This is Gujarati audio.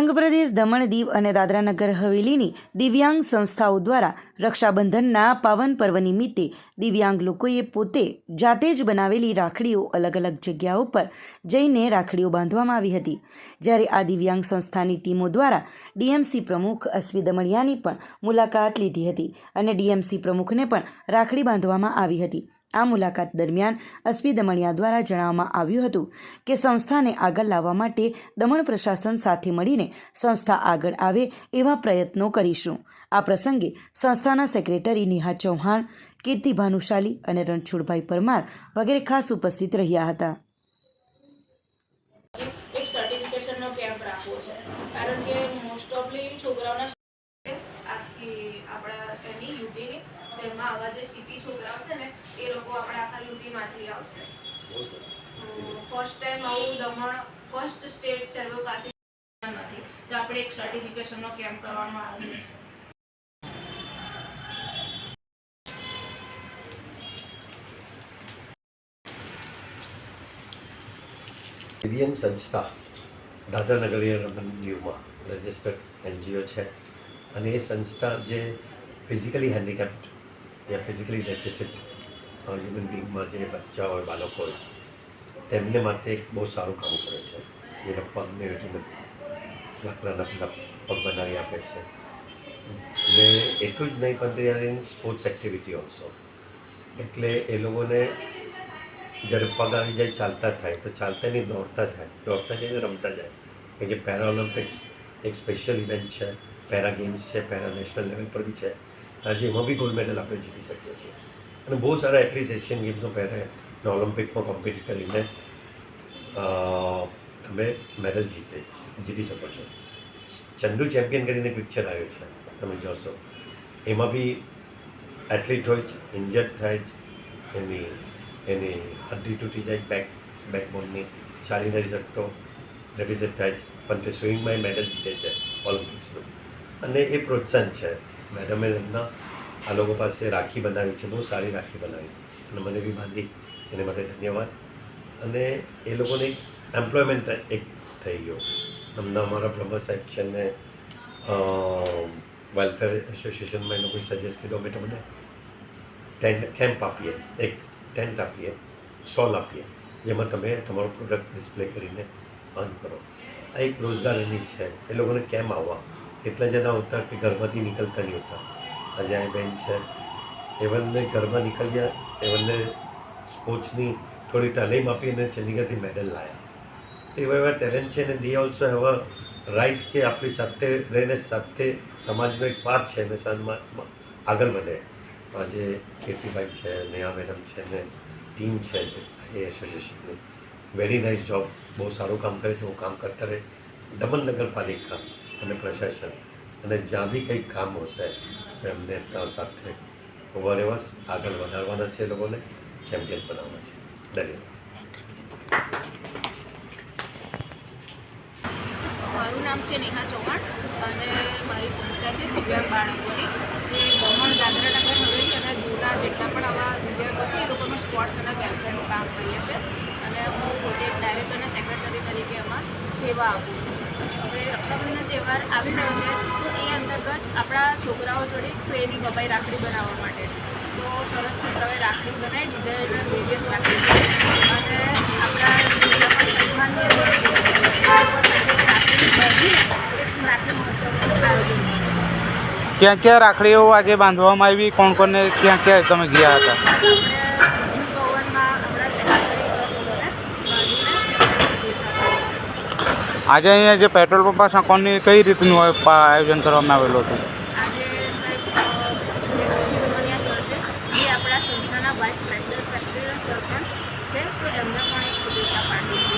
દમણ દીવ અને દાદરાનગર હવેલીની દિવ્યાંગ સંસ્થાઓ દ્વારા રક્ષાબંધનના પાવન પર્વ નિમિત્તે દિવ્યાંગ લોકોએ પોતે જાતે જ બનાવેલી રાખડીઓ અલગ અલગ જગ્યાઓ પર જઈને રાખડીઓ બાંધવામાં આવી હતી. જ્યારે આ દિવ્યાંગ સંસ્થાની ટીમો દ્વારા ડીએમસી પ્રમુખ અશ્વી દમણિયાની પણ મુલાકાત લીધી હતી અને ડીએમસી પ્રમુખને પણ રાખડી બાંધવામાં આવી હતી. આ મુલાકાત દરમિયાન અસ્વી દમણિયા દ્વારા જણાવવામાં આવ્યું હતું કે સંસ્થાને આગળ લાવવા માટે દમણ પ્રશાસન સાથે મળીને સંસ્થા આગળ આવે એવા પ્રયત્નો કરીશું. આ પ્રસંગે સંસ્થાના સેક્રેટરી નિહા ચૌહાણ, કીર્તિ ભાનુશાલી અને રણછોડભાઈ પરમાર વગેરે ખાસ ઉપસ્થિત રહ્યા હતા આખી આપણા એની યુટીની આવા જે સિટી છોકરાઓ છે ને એ લોકો આપણા આખા યુટીમાંથી આવશે. ફર્સ્ટ ટાઈમ આવું દમણ ફર્સ્ટ સ્ટેટ સર્વે પાસે નથી તો આપણે એક સર્ટિફિકેશનનો કેમ્પ કરવામાં આવ્યો છે. એવિયન સંસ્થા દાદરાનગરી રમન દીવમાં રજિસ્ટર્ડ એનજીઓ છે. અને એ સંસ્થા જે ફિઝિકલી હેન્ડીકેપ્ડ યા ફિઝિકલી ડેફિસિટ હ્યુમન બિંગમાં જે બચ્ચા હોય બાળકો હોય તેમને માટે એક બહુ સારું કામ કરે છે જેને પગને એને લાકડાના પગ બનાવી આપે છે ને એટલું જ નહીં પણ they in sports activity also એટલે એ લોકોને જ્યારે પગ આવી જાય ચાલતા થાય તો ચાલતા નહીં દોડતા થાય દોડતા જાય ને રમતા જાય કારણ કે પેરા ઓલિમ્પિક્સ એક સ્પેશિયલ ઇવેન્ટ છે પેરા ગેમ્સ છે પેરા નેશનલ લેવલ પર બી છે આજે એમાં બી ગોલ્ડ મેડલ આપણે જીતી શકીએ છીએ. અને બહુ સારા એથ્લીટ્સ એશિયન ગેમ્સમાં પહેરે ઓલિમ્પિકમાં કોમ્પિટ કરીને તમે મેડલ જીતે, જીતી શકો છો. ચંદુ ચેમ્પિયન કરીને પિક્ચર આવ્યું છે, તમે જોશો. એમાં બી એથ્લીટ હોય છે ઇન્જર્ડ થાય છે એની એની હડ્ડી તૂટી જાય બેક બેકબોનની ચાલી નથી શકતો ડેફિસિટ થાય છે પણ તે સ્વિમિંગમાં મેડલ જીતે છે ઓલિમ્પિક્સનું અને એ પ્રોત્સાહન છે. મેડમે એમના આ લોકો પાસે રાખી બનાવી છે, બહુ સારી રાખી બનાવી. અને મને બી બાંધી, એને માટે ધન્યવાદ. અને એ લોકોને એક એમ્પ્લોયમેન્ટ એક થઈ ગયો. હમણાં અમારા બ્રહ્મ સાહેબ છે ને વેલફેર એસોસિએશનમાં એ લોકોએ સજેસ્ટ કર્યો, અમે તમને ટેન્ટ કેમ્પ આપીએ. એક ટેન્ટ આપીએ સોલ આપીએ, જેમાં તમે તમારો પ્રોડક્ટ ડિસ્પ્લે કરીને અર્ન કરો. આ એક રોજગારની છે. એ લોકોને કેમ આવવા? કેટલા જણા હોતા કે ઘરમાંથી નીકળતા નહીં હોતા. આજે આ બેન છે. એવનને ઘરમાં નીકળ્યા એવનને સ્પોર્ટ્સની થોડી તાલીમ આપી અને ચંદીગઢથી મેડલ લાવ્યા તો એવા એવા ટેલેન્ટ છે અને they also have a right કે આપણી સાથે રહીને સાથે સમાજનો એક પાર્ટ છે અને સમાજમાં આગળ વધે. આજે કીર્તિભાઈ છે, નેહા મેડમ છે ને ટીમ છે એ એસોસિએશનની વેરી નાઇસ જોબ બહુ સારું કામ કરે છે. હું કામ કરતા રહે. દમણ નગરપાલિકા. અને પ્રશાસન. અને જ્યાં બી કંઈક કામ હશે, તો એમને એમના સાથે ઊભા રહેવા, આગળ વધારવાના છે લોકોને ચેમ્પિયન બનાવવાના છે. ધન્યવાદ. મારું નામ છે નેહા ચૌહાણ અને મારી સંસ્થા છે દિવ્યાંગ બાળકોની. જે દમણ દાદરાનગર હવેલી અને જૂના જેટલા પણ આવા દિવ્યાંગો છે, એ લોકોનું સ્પોર્ટ્સ અને વેલફેરનું કામ કરીએ છીએ. અને હું પોતે ડાયરેક્ટર અને સેક્રેટરી તરીકે એમાં સેવા આપું છું. તહેવાર આવી રહ્યો છે, તો એ અંતર્ગત આપણા છોકરાઓ જોડે ક્રેની બબાઈ રાખડી બનાવવા માટે. તો સરસ છોકરાઓએ રાખડી બનાવી ડિઝાઇનર વેરિયસ રાખડી અને આપણા ક્યાં ક્યાં રાખડીઓ આજે બાંધવામાં આવી, કોણ કોણને ક્યાં ક્યાં તમે ગયા હતા આપણે ભવનમાં આપણા સેક્રેટરી સર લોકોને બાંધીને આજે અહીંયા જે પેટ્રોલ પંપ પાસે કોની કઈ રીતનું આયોજન કરવામાં આવેલું હતું? છે, તો એમને પણ એક શુભેચ્છા પાઠવી.